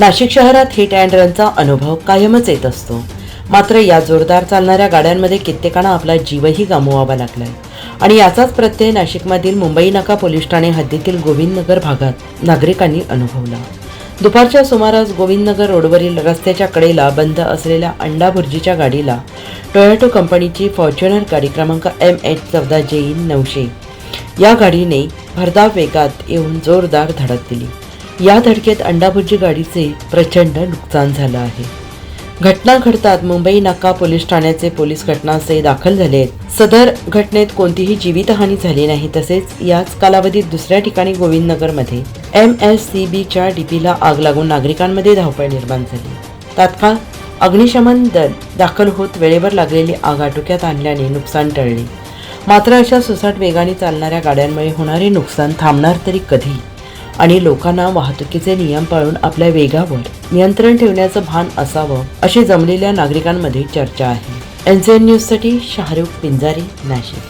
नाशिक शहरात hit and रनचा अनुभव कायमच येत असतो. मात्र या जोरदार चालणाऱ्या गाड्यांमध्ये कित्येकांना आपला जीवही गमवावा लागलाय. आणि याचाच प्रत्यय नाशिकमधील मुंबई नाका पोलीस ठाणे हद्दीतील गोविंदनगर भागात नागरिकांनी अनुभवला. दुपारच्या सुमारास गोविंदनगर रोडवरील रस्त्याच्या कडेला बंद असलेल्या अंडा भुर्जीच्या गाडीला टोयॅटो कंपनीची फॉर्च्युनर गाडी क्रमांक एम एच चौदा जे नऊशे या गाडीने भरधाव वेगात येऊन जोरदार धडक दिली. या धडकेत अंडाभुर्जी गाडीचे प्रचंड नुकसान झालं आहे. घटना घडतात मुंबई नाका पोलीस ठाण्याचे पोलीस घटनास्थळी दाखल झाले आहेत. सदर घटनेत कोणतीही जीवितहानी झाली नाही तसेच याच कालावधीत दुसऱ्या ठिकाणी गोविंदनगरमध्ये एम एस सी बीच्या डीपीला आग लागून नागरिकांमध्ये धावपळ निर्माण झाली. तात्काळ अग्निशमन दल दाखल होत वेळेवर लागलेली आग आटोक्यात आणल्याने नुकसान टळले. मात्र अशा सुसाट वेगाने चालणाऱ्या गाड्यांमुळे होणारे नुकसान थांबणार तरी कधी? आणि लोकांना वाहतुकीचे नियम पाळून आपल्या वेगावर नियंत्रण ठेवण्याचं भान असावं अशी जमलेल्या नागरिकांमध्ये चर्चा आहे. एन न्यूजसाठी शाहरुख पिंजारी नाशिक.